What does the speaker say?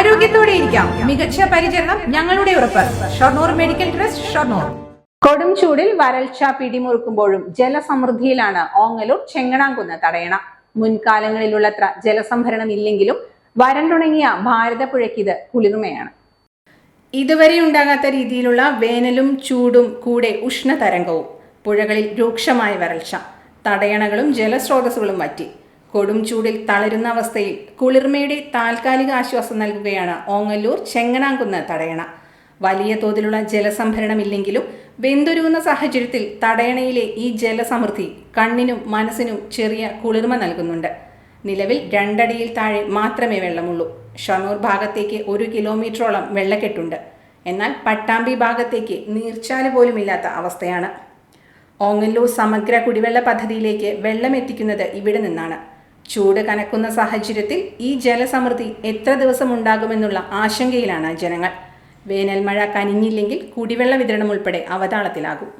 ആരോഗ്യത്തോടെ ഇരിക്കാം. മികച്ച പരിചരണം ഞങ്ങളുടെ ഉറപ്പ്. Shoranur medical trust Shoranur. കൊടും ചൂടിൽ വരൾച്ച പിടിമുറുക്കുമ്പോഴും ജലസമൃദ്ധിയിലാണ് ഓങ്ങലൂർ ചെങ്ങണാംകുന്ന് തടയണ. മുൻകാലങ്ങളിലുള്ളത്ര ജലസംഭരണം ഇല്ലെങ്കിലും വരണ്ടുണങ്ങിയ ഭാരതപ്പുഴയ്ക്കിത് കുളിർമയാണ്. ഇതുവരെ ഉണ്ടാകാത്ത രീതിയിലുള്ള വേനലും ചൂടും കൂടെ ഉഷ്ണതരംഗവും പുഴകളിൽ രൂക്ഷമായ വരൾച്ച തടയണകളും ജലസ്രോതസ്സുകളും വറ്റി. കൊടും ചൂടിൽ തളരുന്ന അവസ്ഥയിൽ കുളിർമയുടെ താൽക്കാലിക ആശ്വാസം നൽകുകയാണ് ഓങ്ങല്ലൂർ ചെങ്ങനാങ്കുന്ന് തടയണ. വലിയ തോതിലുള്ള ജലസംഭരണമില്ലെങ്കിലും വെന്തുരുകുന്ന സാഹചര്യത്തിൽ തടയണയിലെ ഈ ജലസമൃദ്ധി കണ്ണിനും മനസ്സിനും ചെറിയ കുളിർമ നൽകുന്നുണ്ട്. നിലവിൽ രണ്ടടിയിൽ താഴെ മാത്രമേ വെള്ളമുള്ളൂ. ഷൊർണൂർ ഭാഗത്തേക്ക് ഒരു കിലോമീറ്ററോളം വെള്ളക്കെട്ടുണ്ട്. എന്നാൽ പട്ടാമ്പി ഭാഗത്തേക്ക് നീർച്ചാൽ പോലുമില്ലാത്ത അവസ്ഥയാണ്. ഓങ്ങല്ലൂർ സമഗ്ര കുടിവെള്ള പദ്ധതിയിലേക്ക് വെള്ളമെത്തിക്കുന്നത് ഇവിടെ നിന്നാണ്. ചൂട് കനക്കുന്ന സാഹചര്യത്തിൽ ഈ ജലസമൃദ്ധി എത്ര ദിവസം ഉണ്ടാകുമെന്നുള്ള ആശങ്കയിലാണ് ജനങ്ങൾ. വേനൽ മഴ കനിഞ്ഞില്ലെങ്കിൽ കുടിവെള്ള വിതരണം ഉൾപ്പെടെ അവതാളത്തിലാകും.